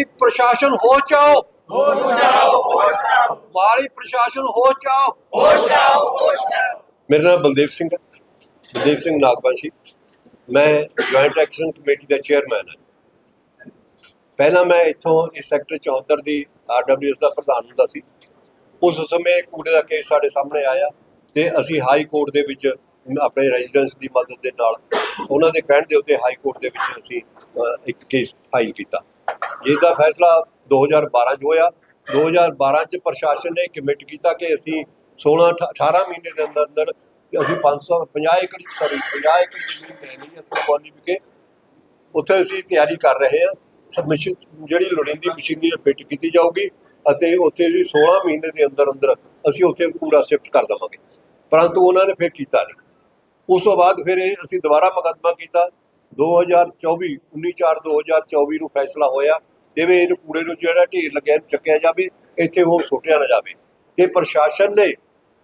ਮਾਲੀ ਪ੍ਰਸ਼ਾਸਨ ਹੋ ਚਾਓ ਹੋਸ਼ ਜਾਓ ਹੋਸ਼ ਜਾਓ। ਮਾਲੀ ਪ੍ਰਸ਼ਾਸਨ ਹੋ ਚਾਓ ਹੋਸ਼ ਜਾਓ ਹੋਸ਼ ਜਾਓ। ਮੇਰਾ ਨਾਮ ਬਲਦੇਵ ਸਿੰਘ ਹੈ। ਬਲਦੇਵ ਸਿੰਘ ਨਾਗਵਾਸੀ। ਮੈਂ ਜੁਆਇੰਟ ਐਕਸ਼ਨ ਕਮੇਟੀ ਦਾ ਚੇਅਰਮੈਨ ਹਾਂ। ਪਹਿਲਾਂ ਮੈਂ ਇੱਥੋਂ ਇਸ ਸੈਕਟਰ 74 ਦੀ ਆਰਡਬਲਯੂਐਸ ਦਾ ਪ੍ਰਧਾਨ ਹੁੰਦਾ ਸੀ। ਉਸ ਸਮੇਂ ਕੂੜੇ ਦਾ ਕੇਸ ਸਾਡੇ ਸਾਹਮਣੇ ਆਇਆ ਤੇ ਅਸੀਂ ਹਾਈ ਕੋਰਟ ਦੇ ਵਿੱਚ ਆਪਣੇ ਰੈਜ਼ੀਡੈਂਸ ਦੀ ਮਦਦ ਦੇ ਨਾਲ ਉਹਨਾਂ ਦੇ ਕਹਿਣ ਦੇ ਉੱਤੇ ਹਾਈ ਕੋਰਟ ਦੇ ਵਿੱਚ ਅਸੀਂ ਇੱਕ ਕੇਸ ਫਾਈਲ ਕੀਤਾ। ਜਿਸ ਦਾ ਫੈਸਲਾ 2012 ਚ ਹੋਇਆ। 2012 ਚ ਪ੍ਰਸ਼ਾਸਨ ਨੇ ਕਮਿਟ ਕੀਤਾ ਕਿ ਅਸੀਂ 16 ਅਠ- 18 ਮਹੀਨੇ ਦੇ ਅੰਦਰ ਅੰਦਰ ਅਸੀਂ 550 ਏਕੜ ਸੌਰੀ 50 ਏਕੜ ਜ਼ਮੀਨ ਲੈ ਲਈ ਅਸੀਂ ਵਿਖੇ ਉੱਥੇ ਅਸੀਂ ਤਿਆਰੀ ਕਰ ਰਹੇ ਹਾਂ। ਸਬਮਿਸ਼ਨ ਜਿਹੜੀ ਲੋੜੀਂਦੀ ਮਸ਼ੀਨਰੀ ਫਿੱਟ ਕੀਤੀ ਜਾਊਗੀ ਅਤੇ ਉੱਥੇ ਵੀ 16 ਮਹੀਨੇ ਦੇ ਅੰਦਰ ਅੰਦਰ ਅਸੀਂ ਉੱਥੇ ਪੂਰਾ ਸ਼ਿਫਟ ਕਰ ਦੇਵਾਂਗੇ। ਪਰੰਤੂ ਉਹਨਾਂ ਨੇ ਫਿਰ ਕੀਤਾ ਨਹੀਂ। ਉਸ ਤੋਂ ਬਾਅਦ ਫਿਰ ਇਹ ਅਸੀਂ ਦੁਬਾਰਾ ਮੁਕੱਦਮਾ ਕੀਤਾ। 2024 19/4 2024 ਨੂੰ ਫੈਸਲਾ ਹੋਇਆ। ਤੇ ਇਹਨੂੰ ਕੂੜੇ ਨੂੰ ਜਿਹੜਾ ਢੇਰ ਲੱਗਿਆ ਇਹਨੂੰ ਚੱਕਿਆ ਜਾਵੇ, ਇੱਥੇ ਉਹ ਸੁੱਟਿਆ ਨਾ ਜਾਵੇ। ਤੇ ਪ੍ਰਸ਼ਾਸਨ ਨੇ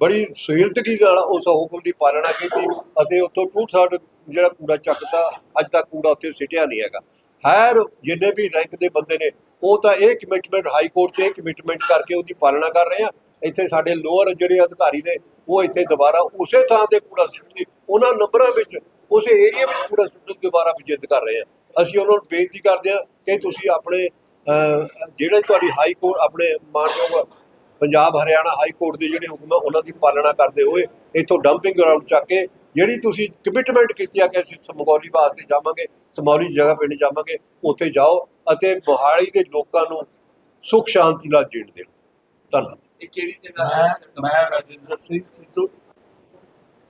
ਬੜੀ ਸਹੂਲਤਗੀ ਨਾਲ ਉਸ ਹੁਕਮ ਦੀ ਪਾਲਣਾ ਕੀਤੀ ਅਤੇ ਉੱਥੋਂ ਟੂਟ ਸਾਡ ਜਿਹੜਾ ਕੂੜਾ ਚੱਕਦਾ, ਅੱਜ ਤੱਕ ਕੂੜਾ ਉੱਥੇ ਸਿੱਟਿਆ ਨਹੀਂ ਹੈਗਾ। ਹਰ ਜਿੰਨੇ ਵੀ ਰੈਂਕ ਦੇ ਬੰਦੇ ਨੇ, ਉਹ ਤਾਂ ਇਹ ਕਮਿਟਮੈਂਟ ਹਾਈ ਕੋਰਟ 'ਚ ਇਹ ਕਮਿਟਮੈਂਟ ਕਰਕੇ ਉਹਦੀ ਪਾਲਣਾ ਕਰ ਰਹੇ ਆ। ਇੱਥੇ ਸਾਡੇ ਲੋਅਰ ਜਿਹੜੇ ਅਧਿਕਾਰੀ ਨੇ, ਉਹ ਇੱਥੇ ਦੁਬਾਰਾ ਉਸੇ ਥਾਂ ਤੇ ਕੂੜਾ ਸਿੱਟਦੀ ਉਹਨਾਂ ਨੰਬਰਾਂ ਵਿੱਚ, ਉਸੇ ਏਰੀਆ ਵਿੱਚ ਕੂੜਾ ਸੁੱਟਣ ਦੁਬਾਰਾ ਵੀ ਜਿੱਦ ਕਰ ਰਹੇ ਆ। ਅਸੀਂ ਉਹਨਾਂ ਨੂੰ ਬੇਨਤੀ ਕਰਦੇ ਆ ਕਿ ਤੁਸੀਂ ਆਪਣੇ ਜਿਹੜੇ ਤੁਹਾਡੀ ਹਾਈ ਕੋਰਟ ਆਪਣੇ ਮਾਨਯੋਗ ਪੰਜਾਬ ਹਰਿਆਣਾ ਹਾਈ ਕੋਰਟ ਦੇ ਜਿਹੜੇ ਹੁਕਮ ਆ ਉਹਨਾਂ ਦੀ ਪਾਲਣਾ ਕਰਦੇ ਹੋਏ ਇੱਥੋਂ ਡੰਪਿੰਗ ਗਰਾਊਂਡ ਚੱਕ ਕੇ ਜਿਹੜੀ ਤੁਸੀਂ ਕਮਿਟਮੈਂਟ ਕੀਤੀ ਆ ਕਿ ਅਸੀਂ ਸਮਗੌਲੀ ਵਾਸਤੇ ਜਾਵਾਂਗੇ ਸਮੌਲੀ ਜਗ੍ਹਾ ਪਿੰਡ ਜਾਵਾਂਗੇ ਉੱਥੇ ਜਾਓ ਅਤੇ ਮੋਹਾਲੀ ਦੇ ਲੋਕਾਂ ਨੂੰ ਸੁਖ ਸ਼ਾਂਤੀ ਨਾਲ ਜੀਣ ਦਿਓ ਧੰਨਵਾਦ। ਇਹ ਕਿਹੜੀ ਜਗ੍ਹਾ ਮੈਂ ਹੈ? ਮੈਂ ਰਾਜਿੰਦਰ ਸਿੰਘ ਸਿੱਧੂ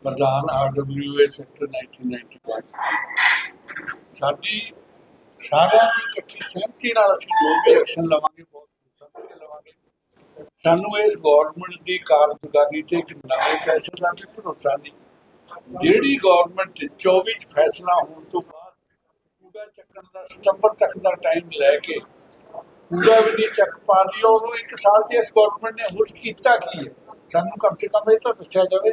ਪ੍ਰਧਾਨ ਆਰਡਬਲਯੂਏ ਸੈਕਟਰ 1995 ਸਾਡੀ ਸਾਰਿਆਂ ਦੀ ਇਕੱਠੀ ਸਹਿਮਤੀ ਨਾਲ ਅਸੀਂ ਜੋ ਵੀ ਐਕਸ਼ਨ ਲਵਾਂਗੇ, ਬਹੁਤ ਸਮਝ ਕੇ ਲਵਾਂਗੇ। ਸਾਨੂੰ ਇਸ ਗਵਰਨਮੈਂਟ ਦੀ ਕਾਰਗੁਜ਼ਾਰੀ ਤੇ ਇੱਕ ਨਵੇਂ ਫੈਸਲੇ ਦਾ ਵੀ ਭਰੋਸਾ ਨਹੀਂ। ਜਿਹੜੀ ਗਵਰਨਮੈਂਟ 24 ਫੈਸਲਾ ਹੋਣ ਤੋਂ ਬਾਅਦ ਕੂੜਾ ਚੱਕਣ ਦਾ ਸਤੰਬਰ ਤੱਕ ਦਾ ਟਾਈਮ ਲੈ ਕੇ ਕੂੜਾ ਵੀ ਨਹੀਂ ਚੱਕ ਪਾ ਰਹੀ, ਉਹਨੂੰ ਇੱਕ ਸਾਲ ਚ ਇਸ ਗਵਰਨਮੈਂਟ ਨੇ ਹੁਟ ਕੀਤਾ ਕੀ ਹੈ? ਸਾਨੂੰ ਕਮ ਸੇ ਕਮ ਇਹ ਤਾਂ ਦੱਸਿਆ ਜਾਵੇ।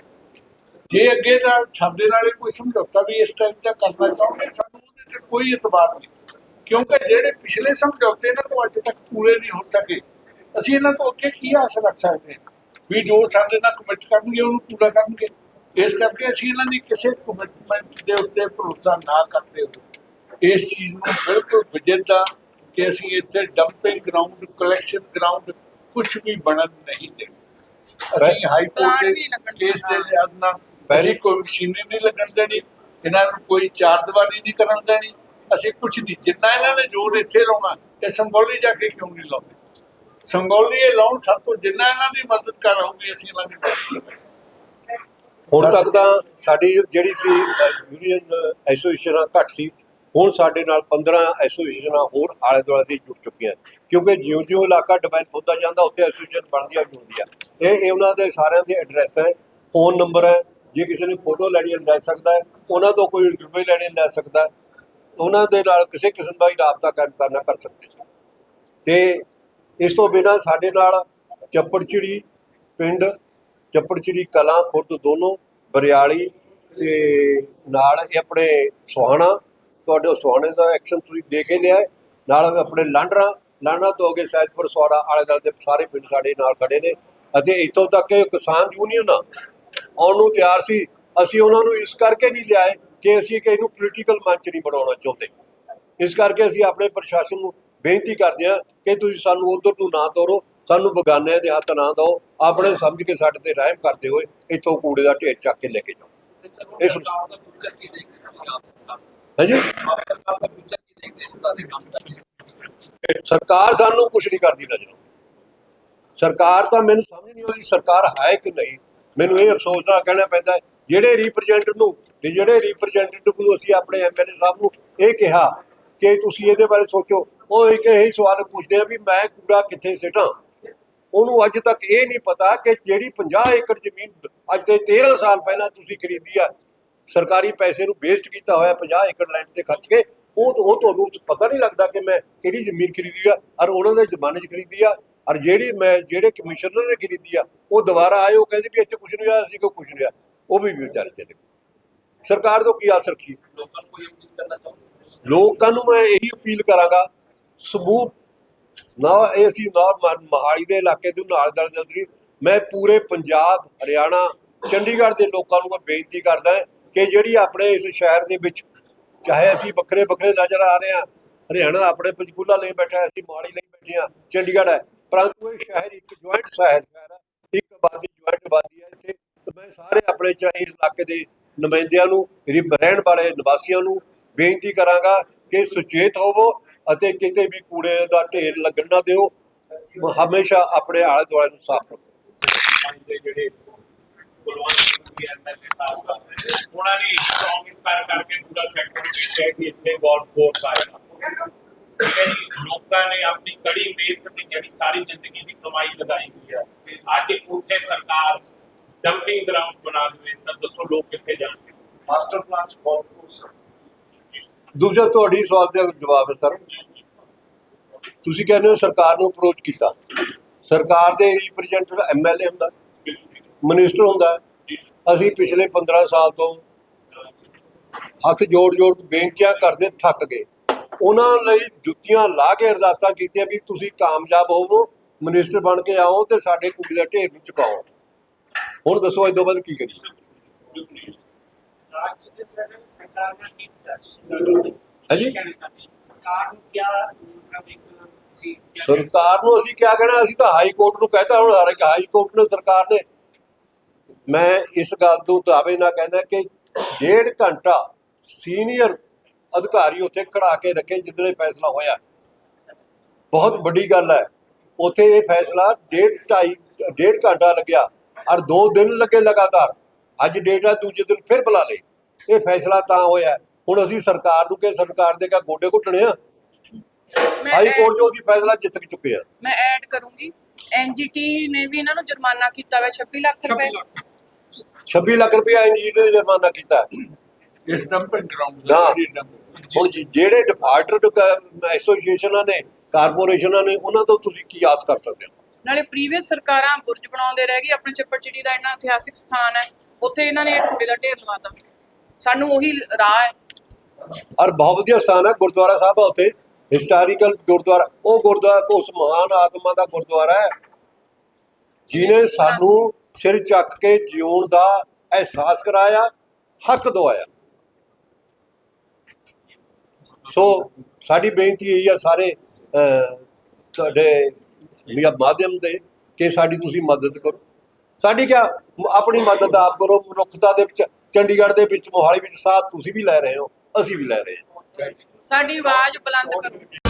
ਜੇ ਅੱਗੇ ਦਾ ਸਾਡੇ ਨਾਲ ਕੋਈ ਸਮਝੌਤਾ ਵੀ ਇਸ ਟਾਈਮ ਦਾ ਕਰਨਾ ਚਾਹੁੰਦੇ, ਸਾਨੂੰ ਉਹਦੇ ਤੇ ਕੋਈ ਇਤਬਾਰ ਨਹੀਂ। ਕਿਉਂਕਿ ਜਿਹੜੇ ਪਿਛਲੇ ਸਮਝੌਤੇ ਨੇ ਉਹ ਅੱਜ ਤੱਕ ਪੂਰੇ ਨਹੀਂ ਹੋ ਸਕੇ ਅਸੀਂ ਇਹਨਾਂ ਤੋਂ ਅੱਗੇ ਕੀ ਆਸ ਰੱਖ ਸਕਦੇ ਹਾਂ? ਵੀ ਜੋ ਸਾਡੇ ਨਾਲ ਕਮਿਟ ਕਰਨਗੇ ਉਹਨੂੰ ਪੂਰਾ ਕਰਨਗੇ। ਇਸ ਕਰਕੇ ਅਸੀਂ ਇਹਨਾਂ ਦੀ ਕਿਸੇ ਕਮਿਟਮੈਂਟ ਦੇ ਉੱਤੇ ਭਰੋਸਾ ਨਾ ਕਰਦੇ ਹੋਏ ਇਸ ਚੀਜ਼ ਨੂੰ ਬਿਲਕੁਲ ਵਿਜੇਤਾ ਕਿ ਅਸੀਂ ਇੱਥੇ ਡੰਪਿੰਗ ਗਰਾਊਂਡ ਕਲੈਕਸ਼ਨ ਗਰਾਊਂਡ ਕੁਝ ਵੀ ਬਣਨ ਨਹੀਂ ਦੇਣਾ। ਅਸੀਂ ਹਾਈ ਕੋਰਟ ਦੇ ਕੇਸ ਦੇ। ਲਿਹਾਜ਼ ਨਾਲ ਅਸੀਂ ਕੋਈ ਮਸ਼ੀਨਰੀ ਨਹੀਂ ਲੱਗਣ ਦੇਣੀ ਇਹਨਾਂ ਨੂੰ ਕੋਈ ਚਾਰ ਦੀਵਾਰੀ ਨਹੀਂ ਕਰਨ ਦੇਣੀ। ਅਸੀਂ ਕੁਝ ਨਹੀਂ ਜਿੰਨਾ ਇਹਨਾਂ ਨੇ ਜੋਰ ਇੱਥੇ ਲਾਉਣਾ ਇਹ ਸੰਗੋਲੀ ਜਾ ਕੇ ਕਿਉਂ ਨਹੀਂ ਲਾਉਂਦੇ? ਸੰਗੋਲੀ ਇਹ ਲਾਉਣ ਸਭ ਤੋਂ ਜਿੰਨਾ ਇਹਨਾਂ ਦੀ ਮਦਦ ਕਰ ਹੋਊਗੀ ਅਸੀਂ ਇਹਨਾਂ ਦੀ ਮਦਦ ਕਰਾਂਗੇ ਹੁਣ ਤੱਕ ਤਾਂ ਸਾਡੀ ਜਿਹੜੀ ਸੀ ਯੂਨੀਅਨ ਐਸੋਸੀਏਸ਼ਨਾਂ ਘੱਟ ਸੀ ਹੁਣ ਸਾਡੇ ਨਾਲ 15 ਐਸੋਸੀਏਸ਼ਨਾਂ ਹੋਰ ਆਲੇ ਦੁਆਲੇ ਦੀ ਜੁੜ ਚੁੱਕੀਆਂ ਕਿਉਂਕਿ ਜਿਉਂ-ਜਿਉਂ ਇਲਾਕਾ ਡਿਵੈਲਪ ਹੁੰਦਾ ਜਾਂਦਾ ਉੱਥੇ ਐਸੋਸੀਏਸ਼ਨ ਬਣਦੀਆਂ ਵੀ ਹੁੰਦੀਆਂ। ਇਹ ਇਹ ਉਹਨਾਂ ਦੇ ਸਾਰਿਆਂ ਦੇ ਐਡਰੈਸ ਹੈ ਫੋਨ ਨੰਬਰ ਹੈ ਜੇ ਕਿਸੇ ਨੇ ਫੋਟੋ ਲੈਣੀ ਹੈ ਲੈ ਸਕਦਾ ਹੈ ਉਹਨਾਂ ਤੋਂ ਕੋਈ ਇੰਟਰਵਿਊ ਲੈਣੀ ਲੈ ਸਕਦਾ ਹੈ। ਉਹਨਾਂ ਦੇ ਨਾਲ ਕਿਸੇ ਕਿਸਮ ਦਾ ਹੀ ਰਾਬਤਾ ਕਾਇਮ ਕਰਨਾ ਕਰ ਸਕਦੇ ਤੇ ਇਸ ਤੋਂ ਬਿਨਾਂ ਸਾਡੇ ਨਾਲ ਚੱਪੜਚਿੜੀ ਪਿੰਡ, ਚੱਪੜਚਿੜੀ ਕਲਾਂ, ਖੁਰਦ ਦੋਨੋਂ, ਬਰਿਆਲੀ ਤੇ ਨਾਲ ਇਹ ਆਪਣੇ ਸੁਹਾਣਾ, ਤੁਹਾਡੇ ਸੁਹਾਣੇ ਦਾ ਐਕਸ਼ਨ ਤੁਸੀਂ ਦੇ ਕੇ ਲਿਆ ਨਾਲ ਆਪਣੇ ਲਾਂਡਰਾ ਲਾਂਡਰਾ ਤੋਂ ਅੱਗੇ ਸੈਦਪੁਰ ਸਵਾੜਾ ਆਲੇ ਦੁਆਲੇ ਦੇ ਸਾਰੇ ਪਿੰਡ ਸਾਡੇ ਨਾਲ ਖੜੇ ਨੇ। ਅਤੇ ਇੱਥੋਂ ਤੱਕ ਕਿ ਕਿਸਾਨ ਯੂਨੀਅਨ ਆਉਣ ਨੂੰ ਤਿਆਰ ਸੀ। ਅਸੀਂ ਉਹਨਾਂ ਨੂੰ ਇਸ ਕਰਕੇ ਨਹੀਂ ਲਿਆਏ ਕਿ ਅਸੀਂ ਕਿ ਇਹਨੂੰ ਪੋਲੀਟੀਕਲ ਮੰਚ ਨਹੀਂ ਬਣਾਉਣਾ ਚਾਹੁੰਦੇ। ਇਸ ਕਰਕੇ ਅਸੀਂ ਆਪਣੇ ਪ੍ਰਸ਼ਾਸਨ ਨੂੰ ਬੇਨਤੀ ਕਰਦੇ ਹਾਂ ਕਿ ਤੁਸੀਂ ਸਾਨੂੰ ਉਧਰ ਨੂੰ ਨਾ ਤੋਰੋ ਸਾਨੂੰ ਬਗਾਨਿਆਂ ਦੇ ਹੱਥ ਨਾ ਦਿਓ ਆਪਣੇ ਸਮਝ ਕੇ ਸਾਡੇ ਤੇ ਰਹਿਮ ਕਰਦੇ ਹੋਏ ਇੱਥੋਂ ਕੂੜੇ ਦਾ ਢੇਰ ਚੱਕ ਕੇ ਲੈ ਕੇ ਜਾਓ। ਇਸ ਸਰਕਾਰ ਦਾ ਫਿਊਚਰ ਕੀ ਦੇਖਦੇ ਤੁਸੀਂ ਆਪ ਸਰਕਾਰ ਹਾਂਜੀ? ਆਪ ਸਰਕਾਰ ਦਾ ਫਿਊਚਰ ਕੀ ਦੇਖਦੇ ਇਸ ਤਰ੍ਹਾਂ ਦੇ ਕੰਮ ਕਰਕੇ ਸਰਕਾਰ ਸਾਨੂੰ ਕੁਝ ਨਹੀਂ ਕਰਦੀ ਨਜ਼ਰ ਸਰਕਾਰ ਤਾਂ ਮੈਨੂੰ ਸਮਝ ਨਹੀਂ ਆਉਂਦੀ ਸਰਕਾਰ ਹੈ ਕਿ ਨਹੀਂ। ਮੈਨੂੰ ਇਹ ਅਫਸੋਸ ਨਾਲ ਕਹਿਣਾ ਪੈਂਦਾ ਹੈ, ਜਿਹੜੇ ਰਿਪਰੈਜ਼ੈਂਟੇਟਿਵ ਨੂੰ ਜਿਹੜੇ ਰਿਪਰੈਜ਼ੈਂਟੇਟਿਵ ਨੂੰ ਅਸੀਂ ਆਪਣੇ ਐਮਐਲਏ ਸਾਹਿਬ ਨੂੰ ਇਹ ਕਿਹਾ ਕਿ ਤੁਸੀਂ ਇਹਦੇ ਬਾਰੇ ਸੋਚੋ, ਉਹ ਇੱਕ ਇਹੀ ਸਵਾਲ ਪੁੱਛਦੇ ਆ ਵੀ ਮੈਂ ਕੂੜਾ ਕਿੱਥੇ ਸਿੱਟਾਂ? ਉਹਨੂੰ ਅੱਜ ਤੱਕ ਇਹ ਨਹੀਂ ਪਤਾ ਕਿ ਜਿਹੜੀ 50 ਏਕੜ ਜ਼ਮੀਨ ਅੱਜ ਤੇ 13 ਸਾਲ ਪਹਿਲਾਂ ਤੁਸੀਂ ਖਰੀਦੀ ਆ, ਸਰਕਾਰੀ ਪੈਸੇ ਨੂੰ ਵੇਸਟ ਕੀਤਾ ਹੋਇਆ 50 ਏਕੜ ਲੈਂਡ ਤੇ ਖਰਚ ਕੇ, ਉਹ ਉਹ ਤੁਹਾਨੂੰ ਪਤਾ ਨਹੀਂ ਲੱਗਦਾ ਕਿ ਮੈਂ ਕਿਹੜੀ ਜ਼ਮੀਨ ਖਰੀਦੀ ਆ, ਔਰ ਉਹਨਾਂ ਦੇ ਜ਼ਮਾਨੇ 'ਚ ਖਰੀਦੀ ਆ, ਔਰ ਜਿਹੜੀ ਮੈਂ ਜਿਹੜੇ ਕਮਿਸ਼ਨਰ ਨੇ ਖਰੀਦੀ ਆ, ਉਹ ਦੁਬਾਰਾ ਆਏ, ਉਹ ਕਹਿੰਦੇ ਵੀ ਇੱਥੇ ਕੁਝ ਨਹੀਂ ਹੋਇਆ, ਅਸੀਂ ਕੋਈ ਕੁਝ ਨਹੀਂ ਹੋਇਆ? ਉਹ ਵੀ ਵਿਚਾਰੇ ਚਲੇ ਗਏ। ਸਰਕਾਰ ਤੋਂ ਕੀ ਆਸ ਰੱਖੀ ਲੋਕਾਂ ਨੂੰ ਕੋਈ ਅਪੀਲ ਕਰਨਾ ਚਾਹੁੰਦੇ ਲੋਕਾਂ ਨੂੰ ਮੈਂ ਇਹੀ ਅਪੀਲ ਕਰਾਂਗਾ ਸਮੂਹ ਨਾ ਇਹ ਅਸੀਂ ਨਾ ਮੋਹਾਲੀ ਦੇ ਇਲਾਕੇ ਤੋਂ ਨਾਲ ਦਲ ਜਲਦੀ ਮੈਂ ਪੂਰੇ ਪੰਜਾਬ ਹਰਿਆਣਾ ਚੰਡੀਗੜ੍ਹ ਦੇ ਲੋਕਾਂ ਨੂੰ ਮੈਂ ਬੇਨਤੀ ਕਰਦਾ ਕਿ ਜਿਹੜੀ ਆਪਣੇ ਇਸ ਸ਼ਹਿਰ ਦੇ ਵਿੱਚ ਚਾਹੇ ਅਸੀਂ ਵੱਖਰੇ ਵੱਖਰੇ ਨਜ਼ਰ ਆ ਰਹੇ ਹਾਂ ਹਰਿਆਣਾ ਆਪਣੇ ਪੰਚਕੂਲਾ ਲਈ ਬੈਠਾ ਅਸੀਂ ਮੋਹਾਲੀ ਲਈ ਬੈਠੇ ਹਾਂ ਚੰਡੀਗੜ੍ਹ ਹੈ ਪਰੰਤੂ ਇਹ ਸ਼ਹਿਰ ਇੱਕ ਜੁਆਇੰਟ ਸ਼ਹਿਰ ਹੈ ਇੱਕ ਆਬਾਦੀ ਜੁਆਇੰਟ ਆਬਾਦੀ ਸਾਰੇ ਆਪਣੇ ਚ ਇਸ ਇਲਾਕੇ ਦੇ ਨੁਮਾਇੰਦਿਆਂ ਨੂੰ ਰੀ- ਰਹਿਣ ਵਾਲੇ ਨਿਵਾਸੀਆਂ ਨੂੰ ਬੇਨਤੀ ਕਰਾਂਗਾ ਕਿ ਸੁਚੇਤ ਹੋਵੋ ਅਤੇ ਕਿਤੇ ਵੀ ਕੂੜੇ ਦਾ ਢੇਰ ਲੱਗਣ ਨਾ ਦਿਓ। ਹਮੇਸ਼ਾ ਆਪਣੇ ਆਲੇ ਦੁਆਲੇ ਨੂੰ ਸਾਫ਼ ਰੱਖੋ। ਦੇ ਜਿਹੜੇ ਕੁਲਵੰਤ ਸਿੰਘ ਦੀ ਐਮਐਲਏ ਸਾਹਿਬ ਦਾ ਉਹਨਾਂ ਨੇ ਸਟਰੋਂਗ ਇਸ ਕਰ ਕਰਕੇ ਪੂਰਾ ਸੈਕਟਰ ਵਿੱਚ ਹੈ ਕਿ ਇੱਥੇ ਗੋਲਫ ਕੋਰਸ ਆਏਗਾ ਠੀਕ ਹੈ ਜੀ ਲੋਕਾਂ ਨੇ ਆਪਣੀ ਕੜੀ ਮਿਹਨਤ ਦੀ ਜਿਹੜੀ ਸਾਰੀ ਜ਼ਿੰਦਗੀ ਦੀ ਕਮਾਈ ਲਗਾਈ ਹੋਈ ਹੈ। ਤੇ ਅੱਜ ਉੱਥੇ ਸਰਕਾਰ ਡੰਪਿੰਗ ਗਰਾਊਂਡ ਬਣਾ ਦੇਵੇ ਤਾਂ ਦੱਸੋ ਲੋਕ ਕਿੱਥੇ ਜਾਣਗੇ? ਮਾਸਟਰ ਪਲਾਨ ਚ ਬਹੁਤ ਕੁਝ ਦੂਜਾ ਤੁਹਾਡੀ ਸਵਾਲ ਦਾ ਜਵਾਬ ਹੈ ਸਰ। ਤੁਸੀਂ ਕਹਿੰਦੇ ਹੋ ਸਰਕਾਰ ਨੂੰ ਅਪਰੋਚ ਕੀਤਾ। ਸਰਕਾਰ ਦੇ ਰਿਪਰੈਜ਼ੈਂਟੇਟਿਵ ਐਮਐਲਏ ਹੁੰਦਾ ਮਿਨਿਸਟਰ ਹੁੰਦਾ। ਅਸੀਂ ਪਿਛਲੇ 15 ਸਾਲ ਤੋਂ ਹੱਥ ਜੋੜ ਜੋੜ ਕੇ ਬੇਨਤੀਆਂ ਕਰਦੇ ਥੱਕ ਗਏ। ਉਹਨਾਂ ਲਈ ਜੁੱਤੀਆਂ ਲਾ ਕੇ ਅਰਦਾਸਾਂ ਕੀਤੀਆਂ ਵੀ ਤੁਸੀਂ ਕਾਮਯਾਬ ਹੋਵੋ ਮਿਨਿਸਟਰ ਬਣ ਕੇ ਆਓ ਤੇ ਸਾਡੇ ਕੁੜੀ ਦਾ ਢੇਰ ਨੂੰ ਚੁਕਾਓ। ਹੁਣ ਦੱਸੋ ਇਸ ਤੋਂ ਬਾਅਦ ਕੀ ਕਰੀਏ? ਰਾਜ ਸਰਕਾਰ ਨੂੰ ਅਸੀਂ ਕਿਆ ਕਹਿਣਾ, ਅਸੀਂ ਤਾਂ ਹਾਈ ਕੋਰਟ ਨੂੰ ਕਹਤਾ ਹੁਣ ਹਾਈ ਕੋਰਟ ਨੇ ਸਰਕਾਰ ਨੇ। ਮੈਂ ਇਸ ਗੱਲ ਤੋਂ ਦਾਅਵੇ ਨਾ ਕਹਿੰਦਾ ਕਿ ਡੇਢ ਘੰਟਾ ਸੀਨੀਅਰ ਅਧਿਕਾਰੀ ਉੱਥੇ ਖੜਾ ਕੇ ਰੱਖੇ ਜਿੱਦਣੇ ਫੈਸਲਾ ਹੋਇਆ। ਬਹੁਤ ਵੱਡੀ ਗੱਲ ਹੈ। ਉੱਥੇ ਇਹ ਫੈਸਲਾ ਡੇਢ ਢਾਈ, ਡੇਢ ਘੰਟਾ ਲੱਗਿਆ। ਔਰ ਦੋ ਦਿਨ ਲੱਗੇ ਲਗਾਤਾਰ। ਅੱਜ ਡੇਟ ਹੈ ਦੂਜੇ ਦਿਨ ਫਿਰ ਬੁਲਾ ਲੇ ਇਹ ਫੈਸਲਾ ਤਾਂ ਹੋਇਆ। ਹੁਣ ਅਸੀਂ ਸਰਕਾਰ ਨੂੰ ਕਿ ਸਰਕਾਰ ਦੇ ਕਾ ਗੋਡੇ ਘੁੱਟਣੇ ਆ। ਹਾਈ ਕੋਰਟ 'ਚ ਉਹਦੀ ਫੈਸਲਾ ਜਿੱਤ ਕੇ ਚੁੱਕੇ ਆ। ਮੈਂ ਐਡ ਕਰੂੰਗੀ। ਐਨਜੀਟੀ ਨੇ ਵੀ ਇਹਨਾਂ ਨੂੰ ਜੁਰਮਾਨਾ ਕੀਤਾ ਹੋਇਆ 26 ਲੱਖ ਰੁਪਏ। 26 ਲੱਖ ਰੁਪਏ ਇੰਜੀਨੀਅਰ ਨੇ ਜੁਰਮਾਨਾ ਕੀਤਾ। ਹੈ। ਇਸ ਡੰਪਿੰਗ ਗਰਾਊਂਡ। ਦਾ ਹੁਣ ਜੀ- ਜਿਹੜੇ ਡਿਫਾਲਟਰ ਐਸੋਸੀਏਸ਼ਨਾਂ ਨੇ ਕਾਰਪੋਰੇਸ਼ਨਾਂ ਨੇ ਉਹਨਾਂ ਤੋਂ ਤੁਸੀਂ ਕੀ ਆਸ ਕਰ ਸਕਦੇ ਹੋ? ਨਾਲੇ ਪ੍ਰੀਵੀਅਸ ਸਰਕਾਰਾਂ ਬੁਰਜ ਬਣਾਉਂਦੇ ਰਹਿ ਗਈ ਆਪਣੇ ਚੱਪੜਚਿੜੀ ਦਾ ਇੰਨਾ ਇਤਿਹਾਸਿਕ ਸਥਾਨ ਹੈ ਉੱਥੇ ਇਹਨਾਂ ਨੇ ਕੂੜੇ ਦਾ ਢੇਰ ਲਵਾਤਾ ਸਾਨੂੰ ਉਹੀ ਰਾਹ ਹੈ। ਔਰ ਬਹੁਤ ਵਧੀਆ ਸਥਾਨ ਹੈ ਗੁਰਦੁਆਰਾ ਸਾਹਿਬ ਆ ਉੱਥੇ। ਹਿਸਟੋਰੀਕਲ ਗੁਰਦੁਆਰਾ ਉਹ ਗੁਰਦੁਆਰਾ ਉਸ ਮਹਾਨ ਆਤਮਾ ਦਾ ਗੁਰਦੁਆਰਾ ਹੈ। ਜਿਨੇ ਸਾਨੂੰ ਸਿਰ ਚੱਕ ਕੇ ਜਿਉਣ ਦਾ ਅਹਿਸਾਸ ਕਰਾਇਆ ਹੱਕ ਦਵਾਇਆ। ਸੋ ਸਾਡੀ ਬੇਨਤੀ ਇਹ ਆ ਸਾਰੇ ਅਹ, ਤੁਹਾਡੇ ਵੀ ਮਾਧਿਅਮ ਦੇ ਕਿ ਸਾਡੀ ਤੁਸੀਂ ਮਦਦ ਕਰੋ। ਸਾਡੀ ਕਿਆ, ਆਪਣੀ ਮਦਦ ਆਪ ਕਰੋ, ਮਨੁੱਖਤਾ ਦੇ ਵਿੱਚ, ਚੰਡੀਗੜ੍ਹ ਦੇ ਵਿੱਚ, ਮੋਹਾਲੀ ਵਿੱਚ ਸਾਥ ਤੁਸੀਂ ਵੀ ਲੈ ਰਹੇ ਹੋ, ਅਸੀਂ ਵੀ ਲੈ ਰਹੇ ਹਾਂ। ਸਾਡੀ ਆਵਾਜ਼ ਬੁਲੰਦ ਕਰੋ।